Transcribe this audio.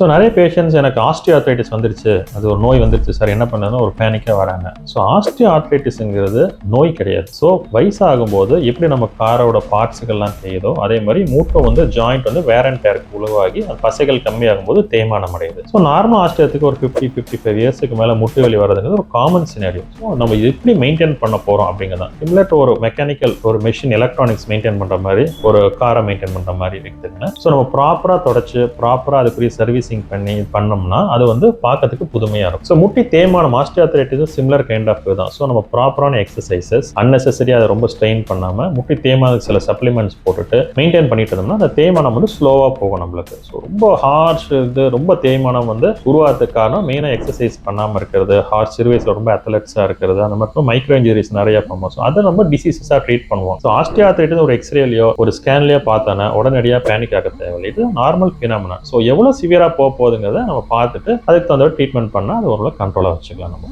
So நிறைய patients எனக்கு osteoarthritis வந்துருச்சு. அது ஒரு நோய் வந்துருச்சு. சார் என்ன பண்ணதுன்னு ஒரு பேனிக்காக வராங்க. ஸோ ஆஸ்டியோஆர்த்ரைட்டிஸுங்கிறது நோய் கிடையாது. ஸோ வயசாகும்போது எப்படி நம்ம காரோட பார்ட்ஸுகள்லாம் செய்யுதோ அதே மாதிரி மூட்டை வந்து ஜாயிண்ட் வந்து வேர் அண்ட் டேருக்கு உழுவாகி அந்த பசைகள் கம்மியாகும் போது தேய்மானம் அடையுது ஸோ நார்மல் ஆஸ்டியத்துக்கு ஒரு ஃபிஃப்டி ஃபிஃப்டி ஃபைவ் இயர்ஸுக்கு மேலே முட்டு வலி வரதுங்கிறது ஒரு காமன் சினாரியோ ஸோ நம்ம எப்படி மெயின்டைன் பண்ண போகிறோம் அப்படிங்கிறது தான் சிமிலர் டு ஒரு மெக்கானிக்கல் ஒரு மெஷின் எலக்ட்ரானிக்ஸ் மெயின்டைன் பண்ணுற மாதிரி ஒரு காரை மெயின்டைன் பண்ணுற மாதிரி இருக்குதுங்க ஸோ நம்ம ப்ராப்பராக தொடச்சு ப்ராப்பராக அதுக்குரிய சர்வீசிங் பண்ணி பண்ணோம்னா அது வந்து பார்க்கறதுக்கு புதுமையாக இருக்கும். ஸோ முட்டி தேய்மானம் ஆஸ்டியாத்ரைட்டிஸ் சிமிலர் கைண்ட் ஆஃப் தான். ஸோ நம்ம ப்ராப்பரான எக்ஸசைசஸ் அன்னெசரியாக அதை ரொம்ப ஸ்ட்ரெயின் பண்ணாமல் முட்டி தேய்மானத்துக்கு சில சப்ளிமெண்ட்ஸ் போட்டுட்டு மெயின்டைன் பண்ணிட்டு இருந்தோம்னா அந்த தேய்மானம் வந்து ஸ்லோவாக போகும் நம்மளுக்கு. ஸோ ரொம்ப ஹார்ஷ் இது ரொம்ப தேய்மானம் வந்து உருவாகிறதுக்கு காரணம் மெயினாக எக்ஸசைஸ் பண்ணாமல் இருக்கிறது ஹார்ட் சிறுவயசில் ரொம்ப அத்லெட்ஸாக இருக்கிறது அந்த மட்டும் மைக்ரோ இன்ஜுரிஸ் நிறைய பண்ணுவோம் ஸோ அதை நம்ம டிசீசஸாக ட்ரீட் பண்ணுவோம். ஸோ ஆஸ்டியாத்ரைட்டிஸ் ஒரு எக்ஸ்ரேலையோ ஒரு ஸ்கேன்லையோ பார்த்தோன்னா உடனடியாக பேனிக் ஆக தேவையில்லை. இது நார்மல் ஃபினாமினா ஸோ எவ்வளோ சிவியராக போக போகுதுங்கிறத நம்ம பார்த்துட்டு அதுக்கு தகுந்த ட்ரீட்மெண்ட் பண்ணால் அது ஓரளவு கண்ட்ரோலாக வச்சுக்கலாம் நம்ம.